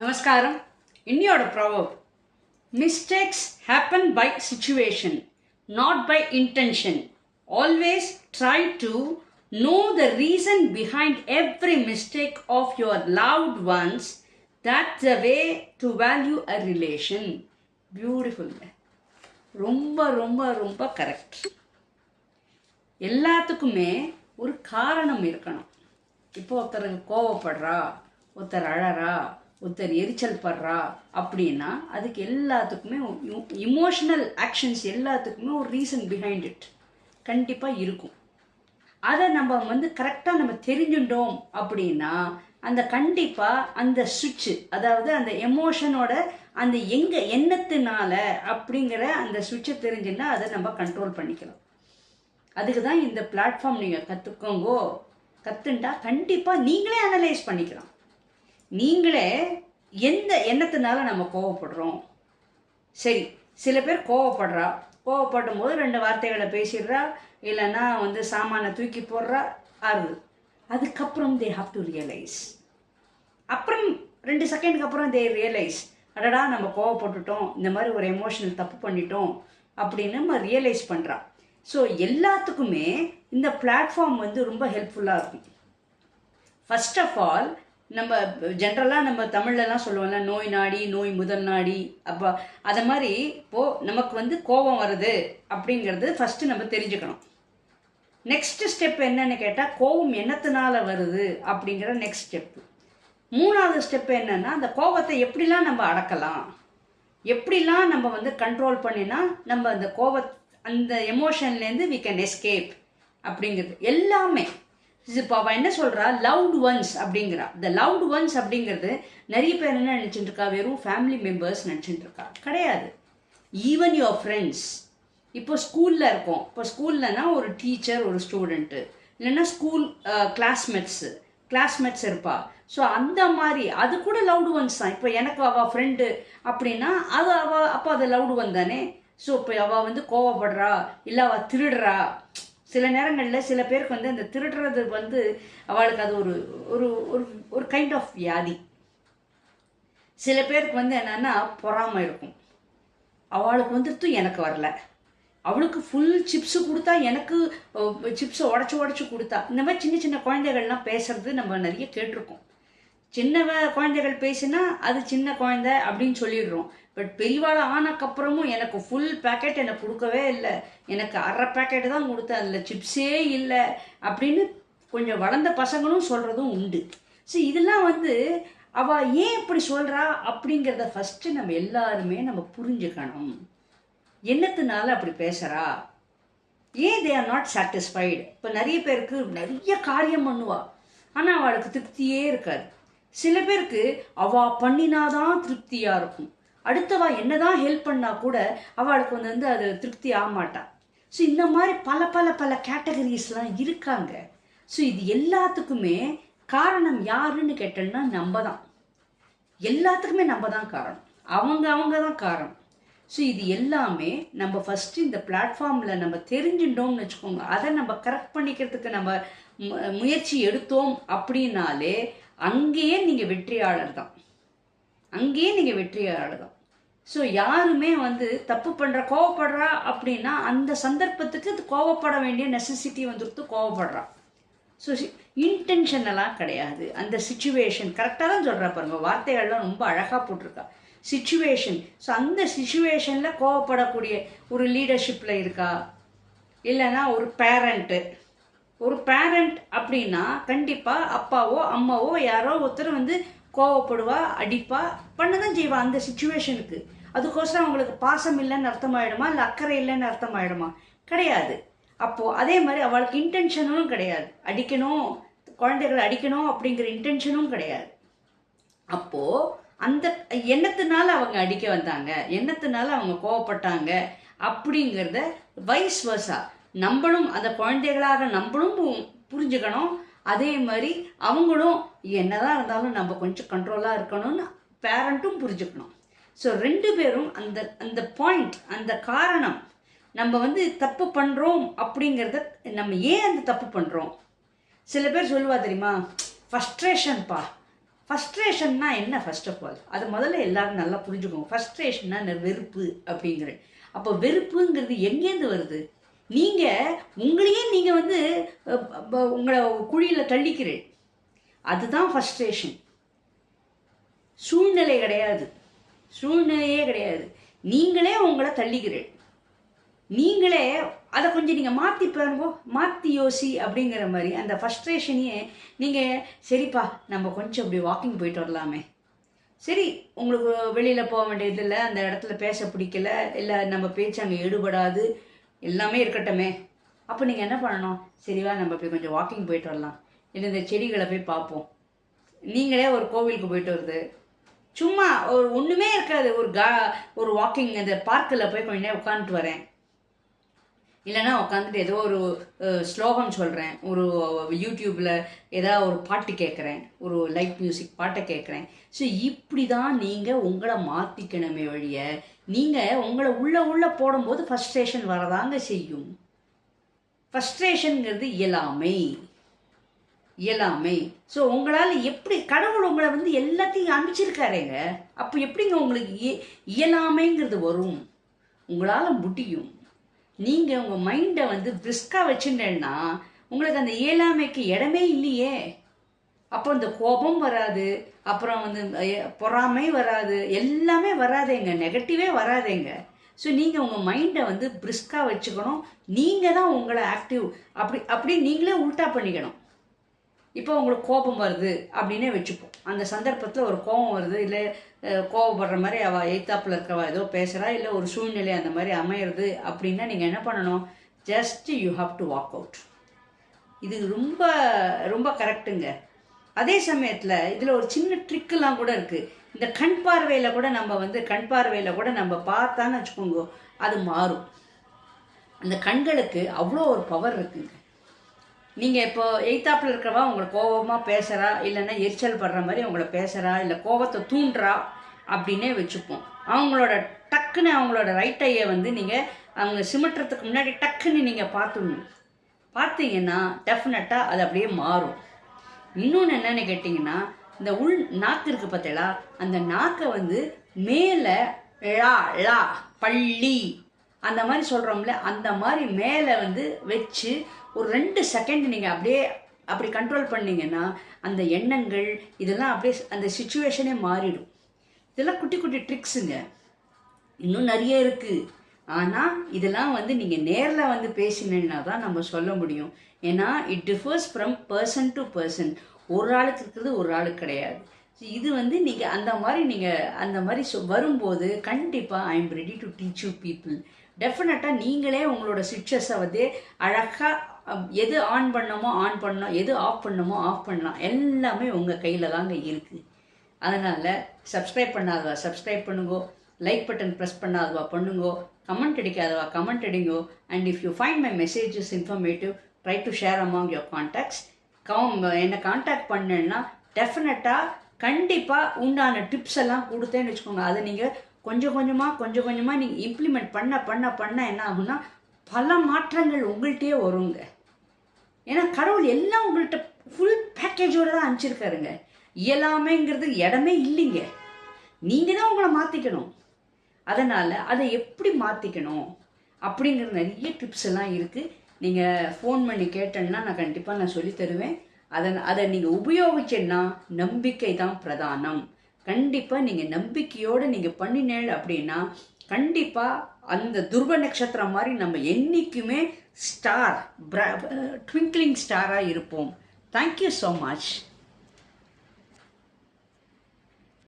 நமஸ்காரம். இன்னியோட bravo mistakes happen by situation not by intention always try to know the reason behind every mistake of your loved ones that's the way to value a relation beautiful ரொம்ப ரொம்ப ரொம்ப correct எல்லாத்துக்குமே ஒரு காரணம் இருக்கணும். இப்போ ஒருத்தருக்கு கோவப்படுறா ஒருத்தர் அழறா ஒருத்தர் எரிச்சல் படுறா அப்படின்னா அதுக்கு எல்லாத்துக்குமே இமோஷனல் ஆக்ஷன்ஸ் எல்லாத்துக்குமே ஒரு ரீசன் பிஹைண்ட் இட் கண்டிப்பாக இருக்கும். அதை நம்ம வந்து கரெக்டாக நம்ம தெரிஞ்சுட்டோம் அப்படின்னா அந்த கண்டிப்பாக அந்த சுவிட்சு அதாவது அந்த எமோஷனோட அந்த எங்கே எண்ணத்தினால அப்படிங்கிற அந்த சுவிட்சை தெரிஞ்சுன்னா அதை நம்ம கண்ட்ரோல் பண்ணிக்கலாம். அதுக்கு தான் இந்த பிளாட்ஃபார்ம் நீங்கள் கற்றுக்கோங்கோ கற்றுண்டா கண்டிப்பாக நீங்களே அனலைஸ் பண்ணிக்கலாம். நீங்களே எந்த எண்ணத்தினால நம்ம கோவப்படுறோம்? சரி சில பேர் கோவப்படுறா. கோவப்படும் போது ரெண்டு வார்த்தைகளை பேசிடுறா இல்லைன்னா வந்து சாமானை தூக்கி போடுறா ஆறுது அதுக்கப்புறம் தே ஹாவ் டு ரியலைஸ் அப்புறம் ரெண்டு செகண்டுக்கு அப்புறம் தே ரியலைஸ் அடடா நம்ம கோவப்பட்டுட்டோம். இந்த மாதிரி ஒரு எமோஷனல் தப்பு பண்ணிட்டோம் அப்படின்னு நம்ம ரியலைஸ் பண்ணுறா ஸோ எல்லாத்துக்குமே இந்த பிளாட்ஃபார்ம் வந்து ரொம்ப ஹெல்ப்ஃபுல்லாக இருக்கும். ஃபர்ஸ்ட் ஆஃப் ஆல் நம்ம ஜென்ரலாக நம்ம தமிழ்லலாம் சொல்லுவோம்ல நோய் நாடி நோய் முதல் நாடி அப்போ அதை மாதிரி இப்போது நமக்கு வந்து கோபம் வருது அப்படிங்கிறது ஃபஸ்ட்டு நம்ம தெரிஞ்சுக்கணும். நெக்ஸ்ட் ஸ்டெப் என்னன்னு கேட்டால் கோபம் என்னத்தினால வருது அப்படிங்கிற நெக்ஸ்ட் ஸ்டெப்பு மூணாவது ஸ்டெப் என்னன்னா அந்த கோபத்தை எப்படிலாம் நம்ம அடக்கலாம்? எப்படிலாம் நம்ம வந்து கண்ட்ரோல் பண்ணினா நம்ம அந்த கோப அந்த எமோஷன்லேருந்து வி கேன் எஸ்கேப் அப்படிங்கிறது. எல்லாமே இப்போ அவள் என்ன சொல்கிறா லவ்டு ஒன்ஸ் அப்படிங்கிறா. இந்த லவ்டு ஒன்ஸ் அப்படிங்கிறது நிறைய பேர் என்ன நினச்சிட்டு இருக்கா வெறும் ஃபேமிலி மெம்பர்ஸ் நினச்சிட்டு இருக்கா கிடையாது. ஈவன் யுவர் ஃப்ரெண்ட்ஸ் இப்போ ஸ்கூலில் இருக்கோம். இப்போ ஸ்கூல்லனா ஒரு டீச்சர் ஒரு ஸ்டூடெண்ட்டு இல்லைன்னா ஸ்கூல் கிளாஸ்மேட்ஸு கிளாஸ்மேட்ஸ் இருப்பா. ஸோ அந்த மாதிரி. அது கூட லவ்டு ஒன்ஸ் தான். இப்போ எனக்கு அவள் ஃப்ரெண்டு அப்படின்னா அது அவள் அப்போ அது லவ்டு ஒன் தானே? ஸோ இப்போ அவள் வந்து கோவப்படுறா இல்லை அவள் திருடுறா சில நேரங்களில் சில பேருக்கு வந்து அந்த திருடுறது வந்து அவளுக்கு அது ஒரு ஒரு ஒரு ஒரு கைண்ட் ஆஃப் வியாதி. சில பேருக்கு வந்து என்னென்னா பொறாமை இருக்கும் அவளுக்கு வந்துட்டு எனக்கு வரல. அவளுக்கு ஃபுல் சிப்ஸு கொடுத்தா எனக்கு சிப்ஸை உடச்சி உடச்சி கொடுத்தா. இந்த மாதிரி சின்ன சின்ன குழந்தைகள்லாம் பேசுறது நம்ம நிறைய கேட்டிருக்கோம். சின்ன குழந்தைகள் பேசினா அது சின்ன குழந்தை அப்படின்னு சொல்லிடுறோம். பட் பெரியவாள் ஆனக்கப்புறமும் எனக்கு ஃபுல் பேக்கெட் எனக்கு கொடுக்கவே இல்லை. எனக்கு அரை பேக்கெட் தான் கொடுத்தேன் அதில் சிப்ஸே இல்லை அப்படின்னு கொஞ்சம் வளர்ந்த பசங்களும் சொல்கிறதும் உண்டு. ஸோ இதெல்லாம் வந்து அவள் ஏன் இப்படி சொல்கிறா அப்படிங்கிறத ஃபஸ்ட்டு நம்ம எல்லாருமே நம்ம புரிஞ்சுக்கணும். என்னத்தினால அப்படி பேசுகிறா ஏன் தே ஆர் நாட் சாட்டிஸ்ஃபைடு இப்போ நிறைய பேருக்கு நிறைய காரியம் பண்ணுவா. ஆனால் அவளுக்கு திருப்தியே இருக்காது. சில பேருக்கு அவா பண்ணினாதான் திருப்தியாக இருக்கும். அடுத்தவா என்னதான் ஹெல்ப் பண்ணா கூட அவளுக்கு வந்து வந்து அது திருப்தி ஆக மாட்டாள் ஸோ இந்த மாதிரி பல பல பல கேட்டகரிஸ்லாம் இருக்காங்க. ஸோ இது எல்லாத்துக்குமே காரணம் யாருன்னு கேட்டோம்னா நம்ம தான் எல்லாத்துக்குமே நம்ம தான் காரணம். அவங்க அவங்க தான் காரணம். ஸோ இது எல்லாமே நம்ம ஃபஸ்ட்டு இந்த பிளாட்ஃபார்மில் நம்ம தெரிஞ்சுட்டோம்னு வச்சுக்கோங்க. அதை நம்ம கரெக்ட் பண்ணிக்கிறதுக்கு நம்ம முயற்சி எடுத்தோம் அப்படின்னாலே அங்கேயே நீங்கள் வெற்றியாளர் தான். அங்கேயே நீங்கள் வெற்றியாளர் தான். ஸோ யாருமே வந்து தப்பு பண்ணுற கோவப்படுறா அப்படின்னா அந்த சந்தர்ப்பத்துக்கு அது கோவப்பட வேண்டிய நெசசிட்டி வந்துடுத்து கோவப்படுறா. ஸோ இன்டென்ஷனெல்லாம் கிடையாது. அந்த சுச்சுவேஷன் கரெக்டாக தான் சொல்கிறா பாருங்க. வார்த்தைகள்லாம் ரொம்ப அழகாக போட்டிருக்கா. சுச்சுவேஷன் ஸோ அந்த சுச்சுவேஷனில் கோவப்படக்கூடிய ஒரு லீடர்ஷிப்பில் இருக்கா? இல்லைன்னா ஒரு பேரண்ட்டு ஒரு பேரண்ட் அப்படின்னா கண்டிப்பாக அப்பாவோ அம்மாவோ யாரோ ஒருத்தர் வந்து கோவப்படுவா அடிப்பா பண்ண தான் செய்வா. அந்த சுச்சுவேஷனுக்கு அதுக்கோசரம் அவங்களுக்கு பாசம் இல்லைன்னு அர்த்தமாயிடுமா? இல்லை அக்கறை இல்லைன்னு அர்த்தமாயிடுமா? கிடையாது. அப்போது அதே மாதிரி அவளுக்கு இன்டென்ஷனும் கிடையாது. அடிக்கணும் குழந்தைகளை அடிக்கணும் அப்படிங்கிற இன்டென்ஷனும் கிடையாது. அப்போது அந்த எண்ணத்தினால அவங்க அடிக்க வந்தாங்க? எண்ணத்தினால அவங்க கோவப்பட்டாங்க? அப்படிங்கிறத வைஸ் வர்ஸா நம்மளும் அந்த குழந்தைகளாக நம்மளும் புரிஞ்சுக்கணும். அதே மாதிரி அவங்களும் என்னதான் இருந்தாலும் நம்ம கொஞ்சம் கண்ட்ரோலாக இருக்கணும்னு பேரண்ட்டும் புரிஞ்சுக்கணும். ஸோ ரெண்டு பேரும் அந்த அந்த பாயிண்ட் அந்த காரணம் நம்ம வந்து தப்பு பண்ணுறோம் அப்படிங்கிறத நம்ம ஏன் அந்த தப்பு பண்ணுறோம் சில பேர் சொல்லுவா தெரியுமா ஃபஸ்ட்ரேஷன்ப்பா ஃபஸ்ட்ரேஷன்னா என்ன ஃபர்ஸ்ட் ஆஃப் ஆல் அது முதல்ல எல்லாரும் நல்லா புரிஞ்சுக்கோங்க. ஃபஸ்ட்ரேஷன்னா வெறுப்பு அப்படிங்கிற அப்போ வெறுப்புங்கிறது எங்கேருந்து வருது? நீங்கள் உங்களையே நீங்கள் வந்து உங்களை குழியில் தள்ளிக்கிறேன். அதுதான் ஃபஸ்ட்ரேஷன் சூழ்நிலை கிடையாது. சூழ்நிலையே கிடையாது. நீங்களே உங்களை தள்ளிக்கிறேன். நீங்களே அதை கொஞ்சம் நீங்கள் மாற்றி பாருங்க மாற்றி யோசி அப்படிங்கிற மாதிரி அந்த ஃபஸ்ட்ரேஷனையே நீங்கள் சரிப்பா நம்ம கொஞ்சம் அப்படி வாக்கிங் போயிட்டு வரலாமே. சரி உங்களுக்கு வெளியில் போக வேண்டியது இல்லை அந்த இடத்துல பேச பிடிக்கல இல்லை நம்ம பேச்சு அங்கே ஈடுபடாது எல்லாமே இருக்கட்டுமே. அப்போ நீங்கள் என்ன பண்ணணும்? சரிவா நம்ம போய் கொஞ்சம் வாக்கிங் போயிட்டு வரலாம். இல்லை இந்த செடிகளை போய் பார்ப்போம். நீங்களே ஒரு கோவிலுக்கு போயிட்டு வருது. சும்மா ஒரு ஒன்றுமே இருக்காது. ஒரு கா ஒரு வாக்கிங் இந்த பார்க்கில் போய் கொஞ்ச நேரம் உட்காந்துட்டு வரேன். இல்லைன்னா உட்காந்துட்டு ஏதோ ஒரு ஸ்லோகம் சொல்கிறேன் ஒரு யூடியூப்பில் ஏதாவது ஒரு பாட்டு கேட்குறேன் ஒரு லைட் மியூசிக் பாட்டை கேட்குறேன் ஸோ இப்படி தான் நீங்கள் உங்களை மாற்றிக்கணுமே வழிய நீங்கள் உங்களை உள்ளே உள்ளே போடும்போது ஃபஸ்ட்ரேஷன் வரதாங்க செய்யும். ஃபஸ்ட்ரேஷனுங்கிறது இயலாமை. இயலாமை. ஸோ உங்களால் எப்படி கடவுள் உங்களை வந்து எல்லாத்தையும் அனுப்பிச்சிருக்காருங்க அப்போ எப்படிங்க உங்களுக்கு இயலாமைங்கிறது வரும்? உங்களால் முடியும். நீங்கள் உங்கள் மைண்டை வந்து பிரிஸ்காக வச்சுட்டேன்னா உங்களுக்கு அந்த இயலாமைக்கு இடமே இல்லையே. அப்போ இந்த கோபம் வராது அப்புறம் வந்து பொறாமை வராது எல்லாமே வராதேங்க. நெகட்டிவே வராதேங்க. ஸோ நீங்கள் உங்கள் மைண்டை வந்து பிரிஸ்காக வச்சுக்கணும். நீங்கள் தான் உங்களை ஆக்டிவ் அப்படி அப்படி நீங்களே உல்டா பண்ணிக்கணும். இப்போ உங்களுக்கு கோபம் வருது அப்படின்னே வச்சுப்போம். அந்த சந்தர்ப்பத்தில் ஒரு கோபம் வருது இல்லை கோபப்படுற மாதிரி அவள் எய்த்தாப்பில் இருக்கவா ஏதோ பேசுகிறா இல்லை ஒரு சூழ்நிலை அந்த மாதிரி அமையிறது அப்படின்னா நீங்கள் என்ன பண்ணணும்? Just you have to walk out இது ரொம்ப ரொம்ப கரெக்டுங்க அதே சமயத்தில் இதில் ஒரு சின்ன ட்ரிக்கெலாம் கூட இருக்குது இந்த கண் பார்வையில் கூட நம்ம வந்து கண் பார்வையில் கூட நம்ம பார்த்தான்னு வச்சுக்கோங்க அது மாறும். அந்த கண்களுக்கு அவ்வளோ ஒரு பவர் இருக்குங்க. நீங்கள் இப்போ எய்த்தாப்பில் இருக்கிறவா உங்களை கோபமாக பேசுகிறா இல்லைன்னா எரிச்சல் படுற மாதிரி உங்களை பேசுகிறா இல்லை கோபத்தை தூண்டுறா அப்படின்னே வச்சுப்போம். அவங்களோட டக்குன்னு அவங்களோட ரைட் ஐயை வந்து நீங்கள் அவங்க சிமிட்டுறதுக்கு முன்னாடி டக்குன்னு நீங்கள் பார்த்துடணும். பார்த்தீங்கன்னா டெஃபினட்டாக அது அப்படியே மாறும். இன்னொன்று என்னன்னு கேட்டிங்கன்னா இந்த உள் நாக்கு இருக்கு பார்த்தீங்களா? அந்த நாக்கை வந்து மேலே ழா ழா பள்ளி அந்த மாதிரி சொல்கிறோம்ல அந்த மாதிரி மேலே வந்து வச்சு ஒரு ரெண்டு செகண்ட் நீங்கள் அப்படியே அப்படி கண்ட்ரோல் பண்ணிங்கன்னா அந்த எண்ணங்கள் இதெல்லாம் அப்படியே அந்த சுச்சுவேஷனே மாறிடும். இதெல்லாம் குட்டி குட்டி ட்ரிக்ஸுங்க இன்னும் நிறைய இருக்குது ஆனால் இதெல்லாம் வந்து நீங்கள் நேரில் வந்து பேசினீங்கன்னா தான் நம்ம சொல்ல முடியும். ஏன்னா it differs from person to person ஒரு ஆளுக்கு இருக்கிறது ஒரு ஆளுக்கு கிடையாது. ஸோ இது வந்து நீங்கள் அந்த மாதிரி நீங்கள் அந்த மாதிரி சொ வரும்போது கண்டிப்பாக I am ready to teach you people டெஃபினட்டாக நீங்களே உங்களோட சுவிட்சஸை வந்து அழகாக எது ஆன் பண்ணமோ ஆன் பண்ணோம் எது ஆஃப் பண்ணமோ ஆஃப் பண்ணலாம். எல்லாமே உங்கள் கையில் தாங்க இருக்குது அதனால் சப்ஸ்கிரைப் பண்ணாதவா சப்ஸ்கிரைப் பண்ணுங்கோ. லைக் பட்டன் ப்ரெஸ் பண்ணாதவா பண்ணுங்கோ. கமெண்ட் அடிக்காதவா? Comment அடிங்கோ. And if you find my messages informative try to share among your contacts come என்னை காண்டாக்ட் பண்ணேன்னா டெஃபினட்டாக கண்டிப்பாக உண்டான டிப்ஸ் எல்லாம் கொடுத்தேன்னு வச்சுக்கோங்க. அதை நீங்கள் கொஞ்சம் கொஞ்சமாக கொஞ்சம் கொஞ்சமாக நீங்கள் இம்ப்ளிமெண்ட் பண்ண பண்ண பண்ண என்ன ஆகும்னா பல மாற்றங்கள் உங்கள்கிட்டயே வருங்க. ஏன்னா கடவுள் எல்லாம் உங்கள்கிட்ட ஃபுல் பேக்கேஜோடு தான் அனுப்பிச்சிருக்காருங்க. இயலாமைங்கிறது இடமே இல்லைங்க. நீங்கள் தான் உங்களை மாற்றிக்கணும் அதனால் அதை எப்படி மாற்றிக்கணும் அப்படிங்கிற நிறைய டிப்ஸ் எல்லாம் இருக்குது நீங்கள் ஃபோன் பண்ணி கேட்டேன்னா நான் கண்டிப்பாக நான் சொல்லி தருவேன். அதை அதை நீங்கள் உபயோகிச்சேன்னா நம்பிக்கை தான் பிரதானம். கண்டிப்பாக நீங்கள் நம்பிக்கையோடு நீங்கள் பண்ணினேள் அப்படின்னா கண்டிப்பாக அந்த துருவ நட்சத்திரம் மாதிரி நம்ம என்றைக்குமே ஸ்டார் ட்விங்க்லிங் ஸ்டாராக இருப்போம். Thank you so much